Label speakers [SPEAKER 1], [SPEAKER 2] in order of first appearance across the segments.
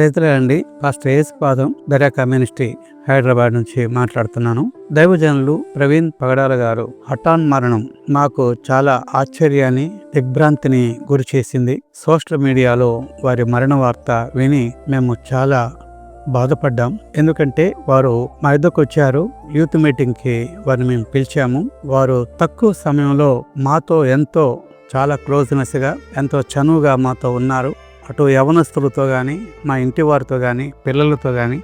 [SPEAKER 1] అండి. పాస్టర్ ఏస్ పాదం బెరా కమ్యూనిస్టీ హైదరాబాద్ నుంచి మాట్లాడుతున్నాను. దైవజనులు ప్రవీణ్ పగడాల గారు హఠాన్ మరణం మాకు చాలా ఆశ్చర్యాన్ని దిగ్భ్రాంతిని గురి చేసింది. సోషల్ మీడియాలో వారి మరణ వార్త విని మేము చాలా బాధపడ్డాం. ఎందుకంటే వారు మా ఇద్దరికి వచ్చారు. యూత్ మీటింగ్కి వారిని మేము పిలిచాము. వారు తక్కువ సమయంలో మాతో ఎంతో చాలా క్లోజ్నెస్గా ఎంతో చనువుగా మాతో ఉన్నారు. అటు యవనస్తులతో కానీ మా ఇంటి వారితో కానీ పిల్లలతో కానీ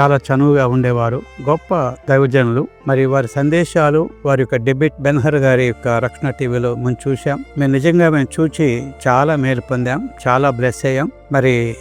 [SPEAKER 1] చాలా చనువుగా ఉండేవారు. గొప్ప దైవజనులు. మరి వారి సందేశాలు వారి యొక్క డెబిట్ బెన్హర్ గారి యొక్క రక్షణ టీవీలో మేము చూసాం మేము నిజంగా మేము చూచి చాలా మేలు పొందాం. చాలా బ్లెస్ అయ్యాం. మరి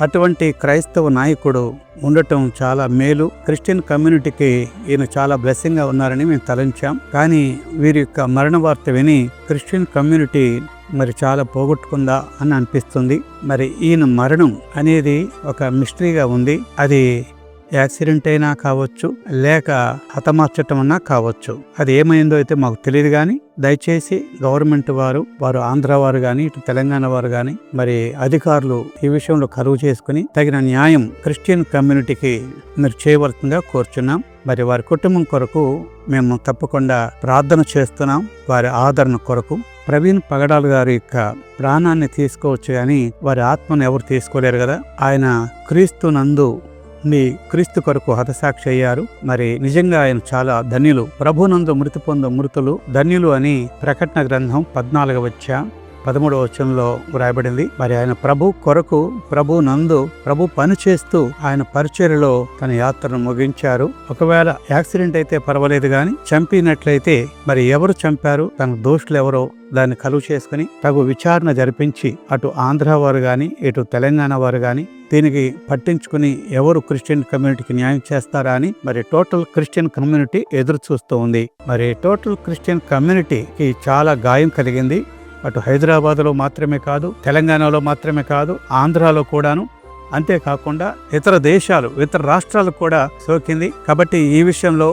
[SPEAKER 1] అటువంటి క్రైస్తవ నాయకుడు ఉండటం చాలా మేలు. క్రిస్టియన్ కమ్యూనిటీకి ఈయన చాలా బ్లెస్సింగ్గా ఉన్నారని మేము తలంచాం. కానీ వీరి యొక్క మరణ వార్త విని క్రిస్టియన్ కమ్యూనిటీ మరి చాలా పోగొట్టుకుందా అని అనిపిస్తుంది. మరి ఈయన మరణం అనేది ఒక మిస్టరీగా ఉంది. అది యాక్సిడెంట్ అయినా కావచ్చు లేక హతమార్చటం అన్నా కావచ్చు. అది ఏమైందో అయితే మాకు తెలియదు కానీ దయచేసి గవర్నమెంట్ వారు వారు ఆంధ్ర వారు కానీ ఇటు తెలంగాణ వారు కానీ మరి అధికారులు ఈ విషయంలో కరువు చేసుకుని తగిన న్యాయం క్రిస్టియన్ కమ్యూనిటీకి మీరు చేయవలసిందిగా కోరుచున్నాం. మరి వారి కుటుంబం కొరకు మేము తప్పకుండా ప్రార్థన చేస్తున్నాం. వారి ఆదరణ కొరకు ప్రవీణ్ పగడాల్ గారి యొక్క ప్రాణాన్ని తీసుకోవచ్చు కానీ వారి ఆత్మను ఎవరు తీసుకోలేరు కదా? ఆయన క్రీస్తు నందు మీ క్రీస్తు కొరకు హతసాక్షి అయ్యారు. మరి నిజంగా ఆయన చాలా ధన్యులు. ప్రభునందు మృతి పొందు మృతులు ధన్యులు అని ప్రకటన గ్రంథం పద్నాలుగవ వచ్చా పదమూడవ వచనంలో వ్రాయబడింది. మరి ఆయన ప్రభు కొరకు ప్రభు నందు ప్రభు పని చేస్తూ ఆయన పరిచర్యలో తన యాత్రను ముగించారు. ఒకవేళ యాక్సిడెంట్ అయితే పర్వాలేదు గాని చంపినట్లయితే మరి ఎవరు చంపారు? తన దోషులు ఎవరో దాన్ని కలువ చేసుకుని తగు విచారణ జరిపించి అటు ఆంధ్ర వారు గాని ఇటు తెలంగాణ వారు గాని దీనికి పట్టించుకుని ఎవరు క్రిస్టియన్ కమ్యూనిటీకి న్యాయం చేస్తారా అని మరి టోటల్ క్రిస్టియన్ కమ్యూనిటీ ఎదురు చూస్తూ ఉంది. మరి టోటల్ క్రిస్టియన్ కమ్యూనిటీకి చాలా గాయం కలిగింది. అటు హైదరాబాద్లో మాత్రమే కాదు తెలంగాణలో మాత్రమే కాదు ఆంధ్రాలో కూడాను. అంతేకాకుండా ఇతర దేశాలు ఇతర రాష్ట్రాలకు కూడా సోకింది. కాబట్టి ఈ విషయంలో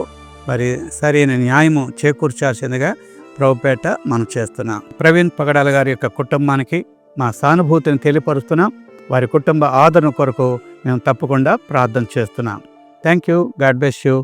[SPEAKER 1] మరి సరైన న్యాయము చేకూర్చాల్సిందిగా ప్రభుపేట మనం చేస్తున్నాం. ప్రవీణ్ పగడాల గారి యొక్క కుటుంబానికి మా సానుభూతిని తెలియపరుస్తున్నాం. వారి కుటుంబ ఆదరణ కొరకు మేము తప్పకుండా ప్రార్థన చేస్తున్నాం. Thank you. God bless you.